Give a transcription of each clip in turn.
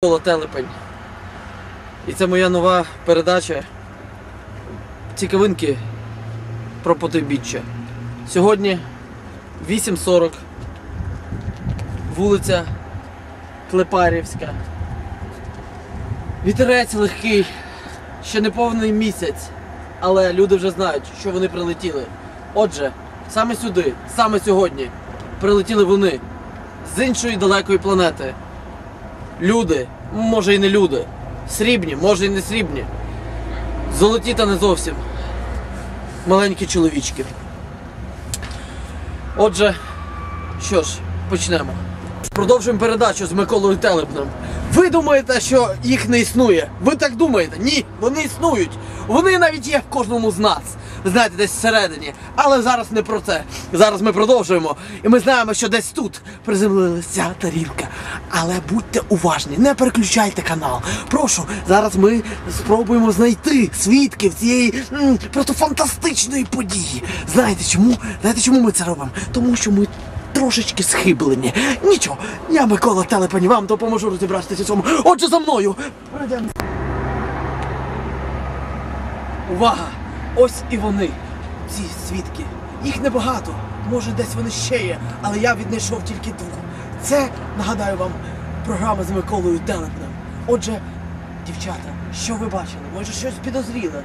Телепень. І це моя нова передача Цікавинки про потойбіччя. Сьогодні 8.40. Вулиця Клепарівська. Вітерець легкий, ще не повний місяць, але люди вже знають, що вони прилетіли. Отже, саме сюди, саме сьогодні прилетіли вони з іншої далекої планети. Люди, може і не люди. Срібні, може і не срібні. Золоті та не зовсім. Маленькі чоловічки. Отже, що ж, почнемо. Продовжуємо передачу з Миколою Телепнем. Ви думаєте, що їх не існує? Ви так думаєте? Ні, вони існують. Вони навіть є в кожному з нас. Знаєте, десь всередині. Але зараз не про це. Зараз ми продовжуємо. І ми знаємо, що десь тут приземлилася тарілка. Але будьте уважні, не переключайте канал. Прошу, зараз ми спробуємо знайти свідків цієї м, просто фантастичної події. Знаєте чому? Знаєте, чому ми це робимо? Тому що ми трошечки схиблені. Нічого, я Микола Телепень вам допоможу розібратися в цьому. Отже, за мною. Пройдемо. Увага! Ось і вони, ці свідки. Їх небагато. Може, десь вони ще є, але я віднайшов тільки двох. Це, нагадаю вам, програма з Миколою Телепнем. Отже, дівчата, що ви бачили? Може щось підозріле?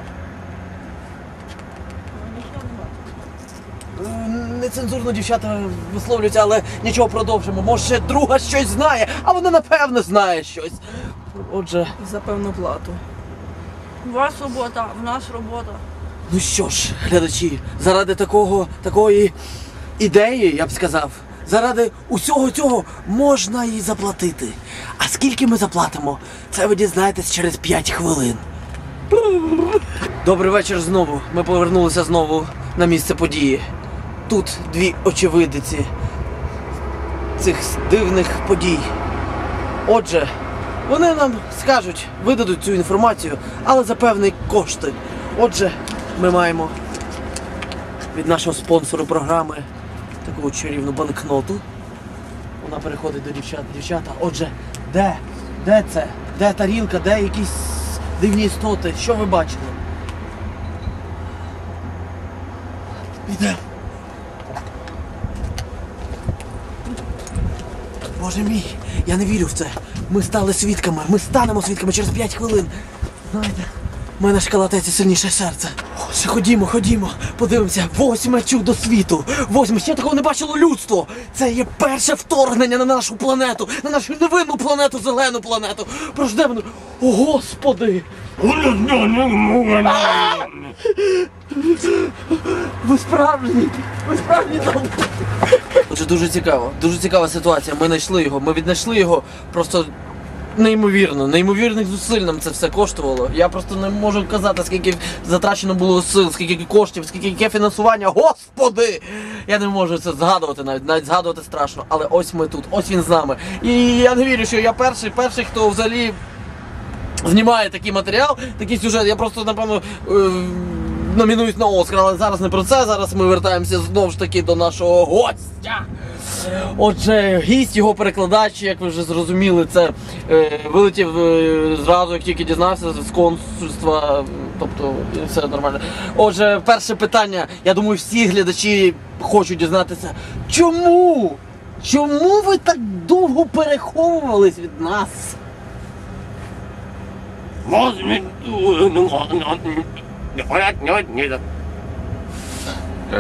Е, Нецензурно дівчата висловлюються, але нічого продовжимо. Може, друга щось знає, а вона напевно знає щось. Отже, За певну плату. У вас робота, в нас робота. ну що ж, глядачі, заради такого, такої ідеї, я б сказав, заради усього цього можна і заплатити. А скільки ми заплатимо, це ви дізнаєтесь через 5 хвилин. Добрий вечір знову. Ми повернулися знову на місце події. Тут дві очевидиці цих дивних подій. Отже, вони нам скажуть, видадуть цю інформацію, але за певні кошти. Отже, ми маємо від нашого спонсору програми таку чарівну банкноту. Вона переходить до дівчат. Дівчата, отже, де? Де це? Де тарілка? Де якісь дивні істоти? Що ви бачили? Іде. Боже мій, я не вірю в це. Ми стали свідками, ми станемо свідками через 5 хвилин. Знаєте, в мене шкалатеться сильніше серце. Отже, ходімо, ходімо, подивимося, восьме чудо світу. Восьме, ще такого не бачило людство. Це є перше вторгнення на нашу планету, на нашу невинну планету, зелену планету. Прождемо. О, Господи! Ви справжні! Ви справжні там! Отже, дуже цікаво, дуже цікава ситуація. Ми знайшли його, ми віднайшли його просто неймовірно, неймовірних зусиль нам це все коштувало. Я просто не можу казати, скільки затрачено було сил, скільки коштів, скільки яке фінансування. Господи! Я не можу це згадувати навіть, навіть згадувати страшно. Але ось ми тут, ось він з нами. І я не вірю, що я перший, перший, хто взагалі знімає такий матеріал, такий сюжет. Я просто напевно. Е- Номінуюсь на Оскар, але зараз не про це. Зараз ми вертаємося знову ж таки до нашого гостя. Отже, гість, його перекладач, як ви вже зрозуміли, це е, вилетів е, зразу, як тільки дізнався з консульства. е, Тобто все нормально. Отже, перше питання. Я думаю, всі глядачі хочуть дізнатися, чому? Чому ви так довго переховувались від нас?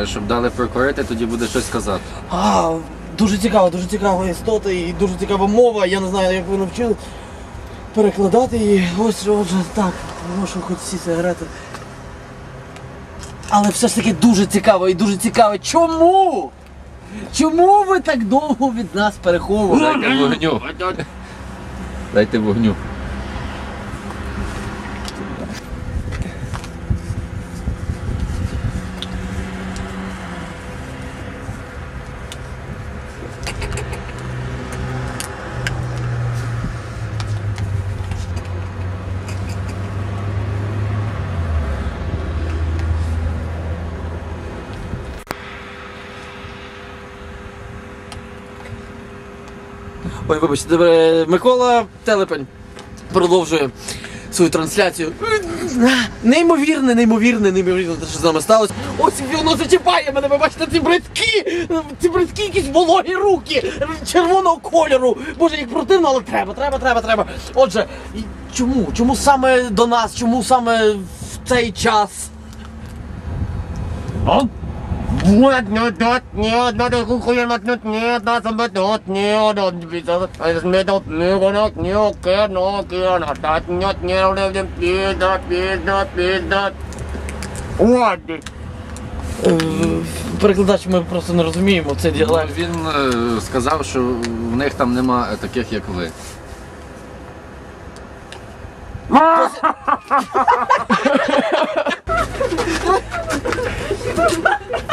Щоб дали прокурити, тоді буде щось казати. А, дуже цікава, дуже цікава істота і дуже цікава мова. Я не знаю, як ви навчили перекладати її. Ось отже, так, можу хоч ці сигарети. Але все ж таки дуже цікаво і дуже цікаво. Чому? Чому ви так довго від нас переховували? Дайте вогню. Дайте вогню. Ой, вибачте, Микола Телепень. продовжує свою трансляцію. Неймовірне, неймовірне, неймовірне, те, що з нами сталося. Ось воно зачіпає мене, ви бачите ці бридки, ці бридки якісь вологі руки червоного кольору. Боже, як противно, але треба, треба, треба, треба. Отже, чому? Чому саме до нас? Чому саме в цей час? Вот, Перекладач ми просто не розуміємо цей діалект. Він е, сказав, що в них там нема таких, як ви.